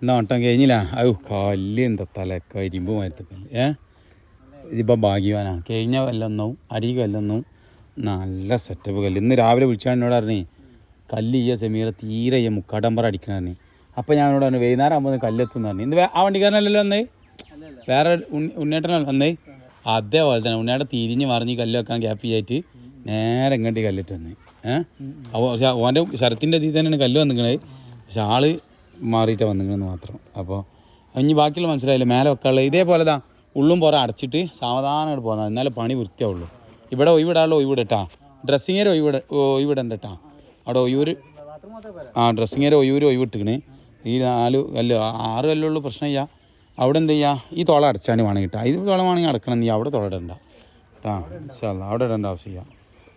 എന്താ വട്ടം കഴിഞ്ഞില്ല. അയ്യോ കല്ല് എന്താ തല കരിമ്പ് മരത്തക്കല്ല് ഏ? ഇതിപ്പോൾ ഭാഗ്യവാനാണ് കഴിഞ്ഞ കല്ലൊന്നും അടി കല്ലൊന്നും നല്ല സെറ്റപ്പ് കല്ല്. ഇന്ന് രാവിലെ വിളിച്ചാൽ എന്നോട് പറഞ്ഞേ കല്ല് ഈ സെമീറ തീരെ ഈ മുക്കാടമ്പറ അടിക്കണ പറഞ്ഞു. അപ്പോൾ ഞാൻ എന്നോട് പറഞ്ഞു വൈകുന്നേരം ആകുമ്പോൾ കല്ലെത്തും പറഞ്ഞു. ഇന്ന് ആ വണ്ടിക്കാരനല്ലല്ലോ വന്നേ? വേറെ ഉണ്ണേട്ടനല്ലോ ഉണ്ണേട്ടനല്ല വന്നേ? അതേപോലെ തന്നെ ഉണ്ണേട്ട തിരിഞ്ഞ് മറിഞ്ഞ് കല്ല് വെക്കാൻ ഗ്യാപ്പ് ചെയ്യായിട്ട് നേരെ ഇങ്ങോട്ട് കല്ലിട്ട് വന്ന്. ഏഹ് അപ്പോൾ പക്ഷേ ഓന്റെ ശരത്തിന്റെ ഇതിൽ തന്നെയാണ് കല്ല് വന്നിക്കണത് പക്ഷെ ആൾ മാറിയിട്ടാണ് വന്നിങ്ങനെന്ന് മാത്രം. അപ്പോൾ ഇനി ബാക്കിയുള്ള മനസ്സിലായില്ല മേലെ വെക്കാനുള്ള ഇതേപോലെ താ ഉള്ളും പുറം അടച്ചിട്ട് സാവധാനമായിട്ട് പോകുന്നത് എന്നാലും പണി വൃത്തിയാവുള്ളൂ. ഇവിടെ ഒഴിവിടാനുള്ള ഒഴിവിടട്ടാ. ഡ്രസ്സിങ് ഏരിയ ഒഴിവിട ഒഴിവിടണ്ട കേട്ടാ അവിടെ ഒഴിവൂർ ആ ഡ്രസ്സിങ് ഏരിയ ഒഴിവൂര് ഒഴിവിട്ടിക്കണ്. ഈ നാല് കല്ല് ആറ് കല്ലുള്ളൂ പ്രശ്നമില്ല. അവിടെ എന്ത് ചെയ്യുക ഈ തുള അടച്ചാണ് വേണമെങ്കിൽ കിട്ടുക ഇത് തുള വേണമെങ്കിൽ അടക്കണം നീ. അവിടെ തുള ഇടണ്ട. കേട്ടാ ഇൻഷാല്ല അവിടെ ഇടേണ്ട ആവശ്യമില്ല.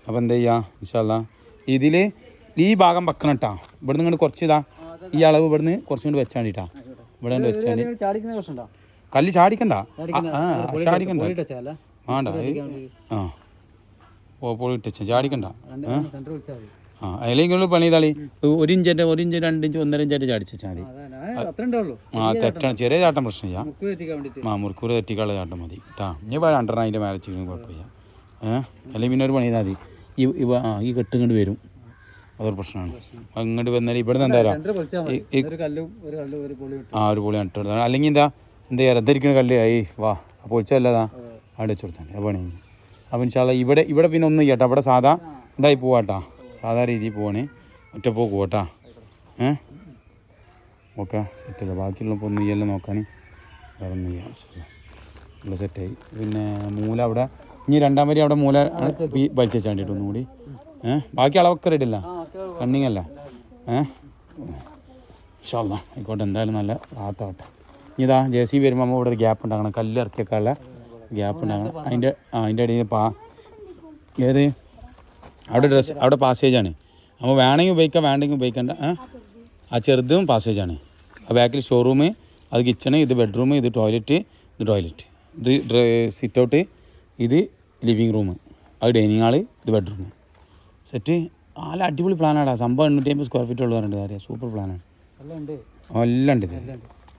അപ്പോൾ എന്ത് ചെയ്യുക ഇൻഷാല്ല ഇതിൽ ഈ ഭാഗം വെക്കണം കേട്ടാ ഇവിടെ ഇങ്ങോട്ട് കുറച്ച് ഇതാ ഈ അളവ് ഇവിടുന്ന് കുറച്ചും കൂടി വെച്ചാൽ മതിട്ടാ. ഇവിടെ കൊണ്ട് വെച്ചാൽ കല്ല് ചാടിക്കണ്ട. ആ ചാടിക്കണ്ട. വേണ്ട ആ. ഓ ഇട്ടച്ച ചാടിക്കണ്ട. ആ അതിലേക്കുള്ള പണി തളി ഒരു ഇഞ്ചിന്റെ ഒരു ഇഞ്ച് രണ്ട് ഇഞ്ച് ഒന്നര ഇഞ്ചായിട്ട് ചാടിച്ചാൽ മതി. ആ തെറ്റാണ്. ചെറിയ ചാട്ടം പ്രശ്നമില്ല ആ മുറിക്കൂറ് തെറ്റിക്കാനുള്ള ചാട്ടം മതി. കേട്ടാ ഇനി രണ്ടെണ്ണം അതിന്റെ മേലെ ചെയ്യുന്നത് കുഴപ്പമില്ല. ഏഹ് അല്ലെങ്കിൽ പിന്നെ ഒരു പണി ചെയ്താൽ മതി. ഈ ആ ഈ കെട്ട് ഇങ്ങോട്ട് വരും. അതൊരു പ്രശ്നമാണ്. അങ്ങോട്ട് വന്നാൽ ഇവിടെ നിന്ന് എന്താ സെന്റർ പൊളിച്ചാൽ മതി. ഒരു കല്ലും ഒരു കല്ലും ഒരു പൊളി വിട്ടു ആ ഒരു പൊളി നട്ട് കൊടുത്താണ് അല്ലെങ്കിൽ എന്താ എന്താ ഇറദ്ധരിക്കുന്ന കല്ല് ആയി വാ. ആ പൊളിച്ചല്ലതാ അവിടെ വെച്ച് കൊടുത്താണ് അപ്പോൾ പണി അപ്പം ഇൻഷാല്ല ഇവിടെ ഇവിടെ പിന്നെ ഒന്നും ചെയ്യട്ടെ. അവിടെ സാധാ എന്തായി പോവാട്ടാ സാധാ രീതിയിൽ പോവാണ്. ഒറ്റപ്പോക്ക് പോട്ടാ ഏ? ഓക്കെ സെറ്റല്ല ബാക്കിയുള്ള ഇപ്പോൾ ഒന്നും ചെയ്യല്ലോ നോക്കാൻ വേറെ ഒന്നും ചെയ്യാം ഇവിടെ സെറ്റായി പിന്നെ മൂല അവിടെ ഇനി രണ്ടാം വരി അവിടെ മൂല വലിച്ചു വെച്ചാൽ വേണ്ടിയിട്ട് ഒന്നുകൂടി. ഏഹ് ബാക്കി അളവൊക്കെ റെഡി അല്ല? കണ്ണിങ് അല്ല ഏഹ് ഇൻഷാല്ലാ ആയിക്കോട്ടെ എന്തായാലും നല്ല റാത്താവട്ടെ. ഇനി ഇതാ ജെ സി വരുമ്പോൾ നമ്മൾ ഇവിടെ ഒരു ഗ്യാപ്പ് ഉണ്ടാക്കണം. കല്ല് ഇറക്കിയൊക്കെയുള്ള ഗ്യാപ്പ് ഉണ്ടാക്കണം. അതിന്റെ ആ അതിന്റെ ഇടയിൽ പാ ഏത്? അവിടെ ഡ്രസ് അവിടെ പാസേജാണ് അപ്പോൾ വേണമെങ്കിൽ ഉപയോഗിക്കാം വേണ്ടെങ്കിൽ ഉപയോഗിക്കണ്ട. ഏ? ആ ചെറുതും പാസേജാണ് ആ ബാക്കിൽ ഷോറൂം അത് കിച്ചണ് ഇത് ബെഡ്റൂം ഇത് ടോയ്ലറ്റ് ഇത് ടോയ്ലറ്റ് ഇത് സിറ്റ് ഔട്ട് ഇത് ലിവിങ് റൂം അത് ഡൈനിങ് ഹാൾ ഇത് ബെഡ്റൂം സെറ്റ് നല്ല അടിപൊളി പ്ലാനാടാ സംഭവം എണ്ണൂറ്റി അമ്പത് സ്ക്വയർ ഫീറ്റ് ഉള്ളൂ പറഞ്ഞിട്ട് കാര്യം. സൂപ്പർ പ്ലാനാണ് എല്ലാം ഉണ്ട്. എല്ലാം ഉണ്ട് ഇത്.